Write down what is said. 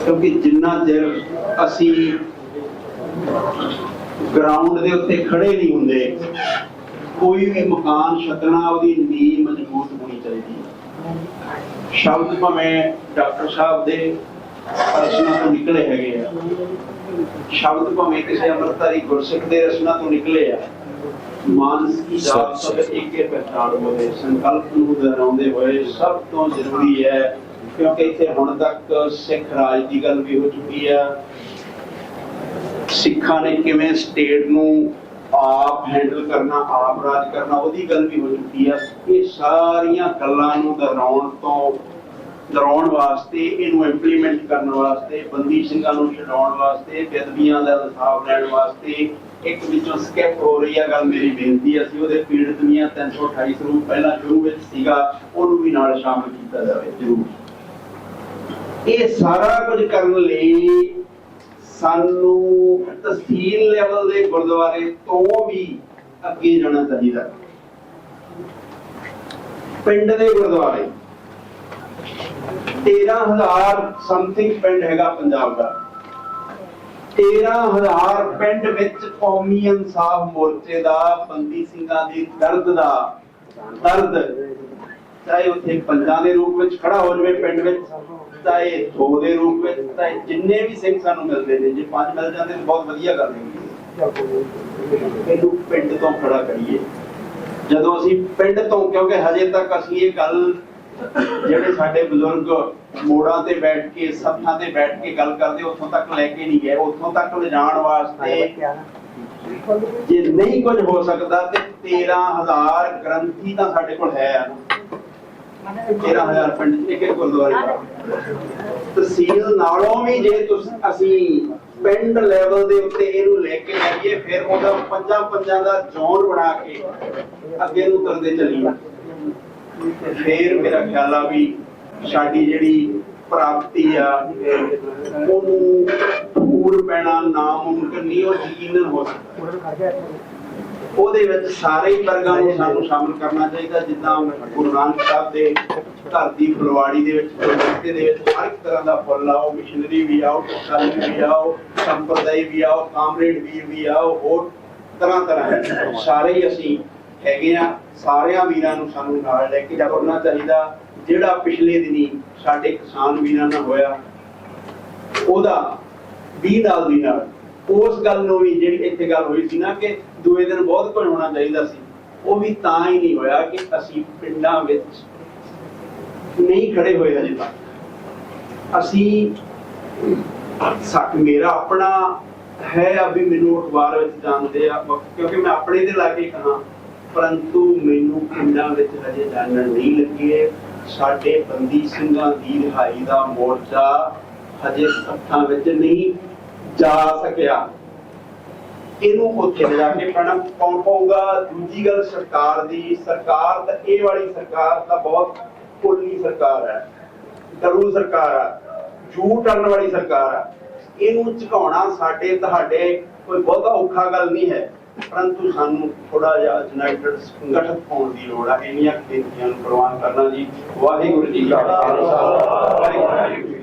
ਕਿਉਂਕਿ ਜਿੰਨਾ ਚਿਰ ਅਸੀਂ ਗਰਾਊਂਡ ਦੇ ਉੱਤੇ ਖੜੇ ਨਹੀਂ ਹੁੰਦੇ ਕੋਈ ਵੀ ਮਕਾਨ ਛੱਡਣਾ ਉਹਦੀ ਨੀਂਹ ਮਜ਼ਬੂਤ ਹੋਣੀ ਚਾਹੀਦੀ ਹੈ। ਸ਼ਬਦ ਭਾਵੇਂ ਡਾਕਟਰ ਸਾਹਿਬ ਦੇ ਰਚਨਾ ਤੋਂ ਨਿਕਲੇ ਹੈਗੇ ਆ ਸ਼ਬਦ ਭਾਵੇਂ ਕਿਸੇ ਅੰਮ੍ਰਿਤਧਾਰੀ ਗੁਰਸਿੱਖ ਦੇ ਰਚਨਾ ਤੋਂ ਨਿਕਲੇ ਆ ਮਾਨਸ ਕੀ ਜਾਤ ਸਭ ਇੱਕੇ ਪਹਿਚਾਣ ਹੋਵੇ ਸੰਕਲਪ ਨੂੰ ਦੁਹਰਾਉਂਦੇ ਹੋਏ ਸਭ ਤੋਂ ਜ਼ਰੂਰੀ ਹੈ ਕਿਉਂਕਿ ਇੱਥੇ ਹੁਣ ਤੱਕ ਸਿੱਖ ਰਾਜ ਦੀ ਗੱਲ ਵੀ ਹੋ ਚੁੱਕੀ ਆ। ਸਿੱਖਾਂ ਨੇ ਕਿਵੇਂ ਸਟੇਟ ਨੂੰ ਆਪ ਹੈਂਡਲ ਕਰਨਾ, ਆਪ ਰਾਜ ਕਰਨਾ, ਉਹਦੀ ਗੱਲ ਵੀ ਹੋ ਚੁੱਕੀ ਆ। ਇਹ ਸਾਰੀਆਂ ਗੱਲਾਂ ਨੂੰ ਦੁਹਰਾਉਣ ਤੋਂ, ਦੁਹਰਾਉਣ ਵਾਸਤੇ, ਇਹਨੂੰ ਇੰਪਲੀਮੈਂਟ ਕਰਨ ਵਾਸਤੇ, ਬੰਦੀ ਸਿੰਘਾਂ ਨੂੰ ਛਡਾਉਣ ਵਾਸਤੇ ਬੇਦਬੀਆਂ ਦਾ ਇਨਸਾਫ ਲੈਣ ਵਾਸਤੇ ਇੱਕ ਵਿੱਚੋਂ ਸਕਿਪ ਹੋ ਰਹੀ ਆ ਗੱਲ ਮੇਰੀ ਬੇਨਤੀ ਅਸੀਂ ਉਹਦੇ ਪੀੜਤ ਦੀਆਂ 328 ਸਰੂਪ ਪਹਿਲਾਂ ਸ਼ੁਰੂ ਵਿੱਚ ਸੀਗਾ, ਉਹਨੂੰ ਵੀ ਨਾਲ ਸ਼ਾਮਲ ਕੀਤਾ ਜਾਵੇ, ਜ਼ਰੂਰ। ਇਹ ਸਾਰਾ ਕੁਝ ਕਰਨ ਲਈ ਸਾਨੂੰ ਤਹਿਸੀਲ ਲੈਵਲ ਦੇ ਗੁਰਦੁਆਰੇ ਤੋਂ ਵੀ ਅੱਗੇ ਜਾਣਾ ਚਾਹੀਦਾ। ਪਿੰਡ ਦੇ ਗੁਰਦੁਆਰੇ। 13000 ਸਮਥਿੰਗ ਪਿੰਡ ਹੈਗਾ ਪੰਜਾਬ ਦਾ। 13000 ਪਿੰਡ ਵਿੱਚ ਕੌਮੀ ਇਨਸਾਫ ਮੋਰਚੇ ਦਾ ਬੰਦੀ ਸਿੰਘਾਂ ਦੇ ਦਰਦ ਦਾ, ਦਰਦ। ਚਾਹੇ ਉੱਥੇ ਪੰਜਾਂ ਦੇ ਰੂਪ ਵਿੱਚ ਖੜਾ ਹੋ ਜਾਵੇ ਪਿੰਡ ਵਿੱਚ ਚਾਹੇ ਦੋ ਦੇ ਰੂਪ ਵਿੱਚ ਚਾਹੇ ਜਿੰਨੇ ਵੀ ਸਿੰਘ ਸਾਨੂੰ ਮਿਲਦੇ ਨੇ, ਜੇ ਪੰਜ ਮਿਲ ਜਾਂਦੇ ਤਾਂ ਬਹੁਤ ਵਧੀਆ ਗੱਲ ਹੈ। ਇਹਨੂੰ ਪਿੰਡ ਤੋਂ ਖੜਾ ਕਰੀਏ। ਜਦੋਂ ਅਸੀਂ ਪਿੰਡ ਤੋਂ, ਕਿਉਂਕਿ ਹਜੇ ਤੱਕ ਅਸੀਂ ਇਹ ਗੱਲ ਜਿਹੜੇ ਸਾਡੇ ਬਜ਼ੁਰਗ ਮੋੜਾਂ ਤੇ ਬੈਠ ਕੇ, ਸੱਥਾਂ ਤੇ ਬੈਠ ਕੇ ਗੱਲ ਕਰਦੇ, ਉੱਥੋਂ ਤੱਕ ਲੈ ਕੇ ਨਹੀਂ ਗਏ, ਉੱਥੋਂ ਤੱਕ ਲਿਜਾਣ ਵਾਸਤੇ ਜੇ ਨਹੀਂ ਕੁਝ ਹੋ ਸਕਦਾ ਤੇ 13000 ਗ੍ਰੰਥੀ ਤਾਂ ਸਾਡੇ ਕੋਲ ਹੈ। 13000 ਪਿੰਡ ਚ ਇੱਕ ਇੱਕ ਗੁਰਦੁਆਰੇ ਦਾ। ਤਹਿਸੀਲ ਨਾਲੋਂ ਵੀ ਜੇ ਤੁਸੀਂ ਅਸੀਂ ਪਿੰਡ ਲੈਵਲ ਦੇ ਉੱਤੇ ਇਹਨੂੰ ਲੈ ਕੇ ਜਾਈਏ ਫਿਰ ਉਹਦਾ ਪੰਜਾਂ ਪੰਜਾਂ ਦਾ ਜ਼ੋਨ ਬਣਾ ਕੇ ਅੱਗੇ ਨੂੰ ਕਰਦੇ ਚੱਲੀਏ। ਤੇ ਫਿਰ ਮੇਰਾ ਖਿਆਲ ਆ ਵੀ ਸਾਡੀ ਜਿਹੜੀ ਪ੍ਰਾਪਤੀ ਆ ਉਹਨੂੰ ਪੂਰ ਪੈਣਾ ਨਾਮੁਮਕਿਨ ਨਹੀਂ ਉਹ ਯਕੀਨਨ ਹੋ ਸਕਦਾ। ਉਹਦੇ ਵਿੱਚ ਸਾਰੇ ਵਰਗਾਂ ਨੂੰ ਸਾਨੂੰ ਸ਼ਾਮਲ ਕਰਨਾ ਚਾਹੀਦਾ, ਜਿੱਦਾਂ ਗੁਰੂ ਨਾਨਕ ਸਾਹਿਬ ਦੇ ਧਰਤੀ ਫੁਲਵਾੜੀ ਦੇ ਵਿੱਚ ਗੁਰਦੁਆਰੇ ਦੇ ਵਿੱਚ ਹਰ ਇੱਕ ਤਰ੍ਹਾਂ ਦਾ ਫੁੱਲ ਆਓ, ਮਿਸ਼ਨਰੀ ਵੀ ਆਓ ਟੈਕਸਾਲੀ ਵੀ ਆਓ, ਸੰਪਰਦਾਇ ਵੀ ਆਓ, ਕਾਮਰੇਡ ਵੀਰ ਵੀ ਆਓ, ਹੋਰ ਤਰ੍ਹਾਂ ਤਰ੍ਹਾਂ ਸਾਰੇ ਹੀ ਅਸੀਂ ਹੈਗੇ ਆ ਸਾਰਿਆਂ ਵੀਰਾਂ ਨੂੰ ਸਾਨੂੰ ਨਾਲ ਲੈ ਕੇ ਜਾਣਾ ਚਾਹੀਦਾ। ਜਿਹੜਾ ਪਿਛਲੇ ਦਿਨੀ ਸਾਡੇ ਕਿਸਾਨ ਵੀਰਾਂ ਨਾਲ ਹੋਇਆ, ਉਹਦਾ 20 ਨਾਲ ਦੀ ਨਾਲ ਉਸ ਗੱਲ ਨੂੰ ਵੀ ਜਿਹੜੀ ਇੱਥੇ ਗੱਲ ਹੋਈ ਸੀ ਨਾ ਕਿ ਦੂਏ ਦਿਨ ਬਹੁਤ ਕੁਝ ਹੋਣਾ ਚਾਹੀਦਾ ਸੀ, ਉਹ ਵੀ ਤਾਂ ਹੀ ਨਹੀਂ ਹੋਇਆ ਕਿ ਅਸੀਂ ਪਿੰਡਾਂ ਵਿੱਚ ਨਹੀਂ ਖੜੇ ਹੋਏ ਹਜੇ ਤੱਕ। ਅਸੀਂ ਸੱਕ ਮੇਰਾ ਆਪਣਾ ਹੈ ਅਭੀ ਮੈਨੂੰ ਅਖਬਾਰ ਵਿੱਚ ਜਾਣਦੇ ਆ ਕਿਉਂਕਿ ਮੈਂ ਆਪਣੇ ਦੇ ਲਾਗੇ ਕਹਾ, ਪਰੰਤੂ ਮੈਨੂੰ ਪਿੰਡਾਂ ਵਿੱਚ ਹਜੇ ਜਾਣਨ ਨਹੀਂ ਲੱਗੇ ਸਾਡੇ ਬੰਦੀ ਸਿੰਘਾਂ ਦੀ ਰਿਹਾਈ ਦਾ ਮੋਰਚਾ ਹਜੇ ਸੱਥਾਂ ਵਿੱਚ ਨਹੀਂ ਜਾ ਸਕਿਆ। ਇਹਨੂੰ ਉੱਥੇ ਲਿਜਾ ਕੇ ਪੈਣਾ ਪਾਉਣ ਪਊਗਾ ਦੂਜੀ ਗੱਲ ਸਰਕਾਰ ਦੀ। ਸਰਕਾਰ ਤਾਂ ਇਹ ਵਾਲੀ ਸਰਕਾਰ ਤਾਂ ਬਹੁਤ ਕੋਲੀ ਸਰਕਾਰ ਹੈ। ਡਰੂ ਸਰਕਾਰ ਆ ਝੂਠ ਕਰਨ ਵਾਲੀ ਸਰਕਾਰ ਆ ਇਹਨੂੰ ਝੁਕਾਉਣਾ ਸਾਡੇ, ਤੁਹਾਡੇ ਕੋਈ ਬਹੁਤਾ ਔਖਾ ਗੱਲ ਨਹੀਂ ਹੈ। ਪਰੰਤੂ ਸਾਨੂੰ ਥੋੜਾ ਜਿਹਾ ਯੂਨਾਈਟਿਡ ਸੰਗਠਿਤ ਹੋਣ ਦੀ ਲੋੜ ਆ ਇੰਨੀਆਂ ਕੁ ਬੇਨਤੀਆਂ ਨੂੰ ਪ੍ਰਵਾਨ ਕਰਨਾ ਜੀ। ਵਾਹਿਗੁਰੂ ਜੀ ਕਾ ਖਾਲਸਾ। ਵਾਹਿਗੁਰੂ ਜੀ